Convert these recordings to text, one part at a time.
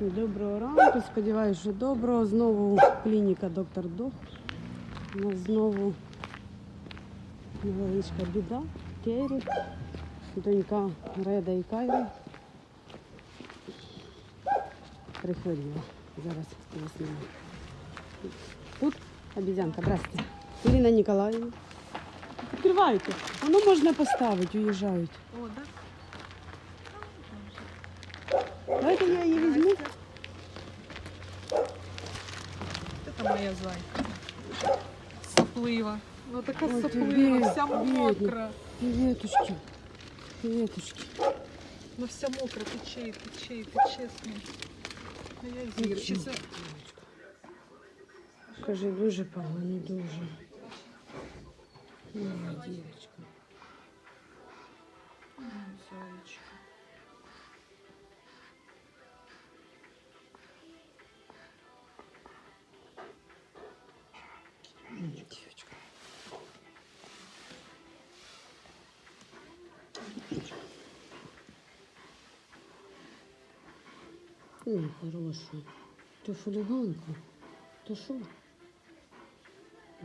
Доброго ранку, сподіваюся, що доброго. Знову клініка доктор Дох. У нас знову невеличка біда. Кері, донька Реда і Кайри. Прихворіла. Зараз поясню. Тут обезьянка, здрасте. Ірина Ніколаївна. Відкривайте. Воно можна поставити, уїжджають. О, да? Давайте я її візьму. Это моя зайка. Соплива. Ну така Ой, ти соплива, бід- вся бідна. мокра. Привітушки. Привітушки. Ну вся мокра, тече, тече, тече з ним. А я зір. Чи це... Каже, дуже погано, дуже. Моя дівчинка. Зайчик. Ой, хороша. То хуліганка. То що?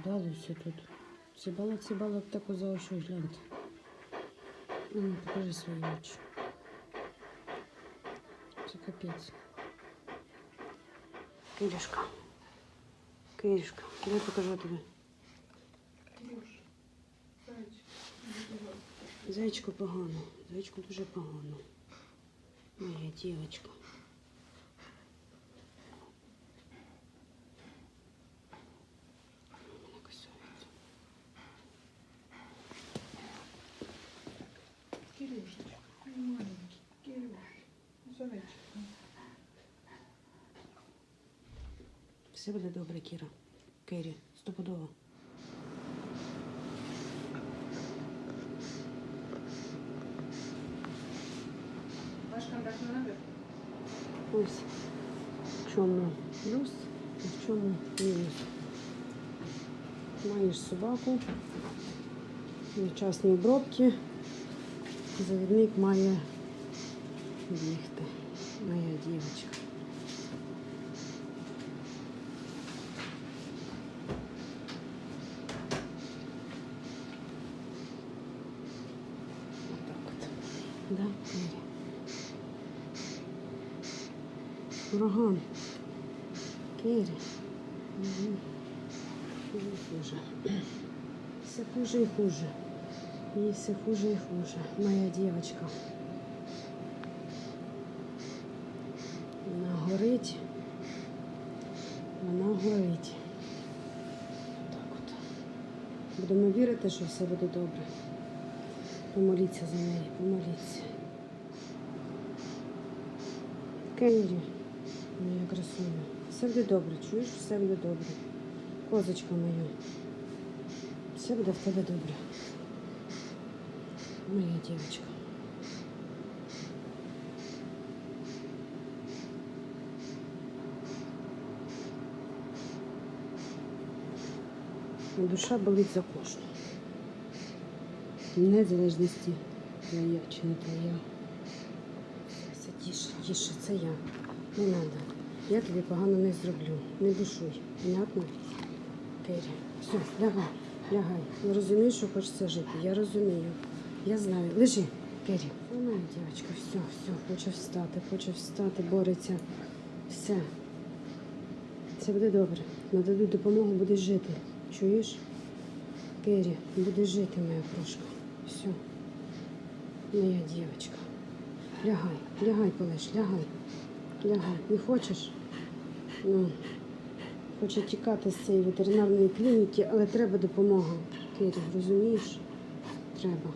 Балуйся тут. Цибала, цибала таку за очі гляньте. Ну, покажи свої очі. Це капець. Кирюшка. Кирюшка, дай покажу тобі. Зайчику погано. Зайчику дуже погано. Моя дівчинка. Все буде добре, Кіра. Кері, стопудово. Ваш контактный номер? Ось в чому плюс і в чому мінус. Маєш собаку, невчасні обробки. Завідник має бігти. Моя дівчинка. Отак от. Да, Кері? Ураган. Кері. Угу. Хуже і хуже. Все хуже і хуже. І все хуже і хуже. Моя дівчинка. Вона горить. Вона горить. Так от. Будемо вірити, що все буде добре. Помоліться за неї, помоліться. Кенді, моя красуня. Все буде добре, чуєш? Все буде добре. Козочка моя. Все буде в тебе добре. Моя дівчинка. Душа болить за кожну. Незалежності твоя чи не твоя. Все, тише, тише, це я. Не треба. Я тобі погано не зроблю. Не душуй. Понятно? Кері. Все, лягай, лягай. Я розумію, що хочеться жити. Я розумію. Я знаю. Лежи, Кері. Вона, дівчинка, все, все, хоче встати, хоче встати, бореться. Все. Це буде добре. Нададуть допомогу, будеш жити. Чуєш? Кері, буде жити, моя крошка. Все. Моя дівчинка. Лягай, лягай, колиш, лягай. Лягай. Не хочеш? Ну, хоче тікати з цієї ветеринарної клініки, але треба допомога. Кері, розумієш? Треба.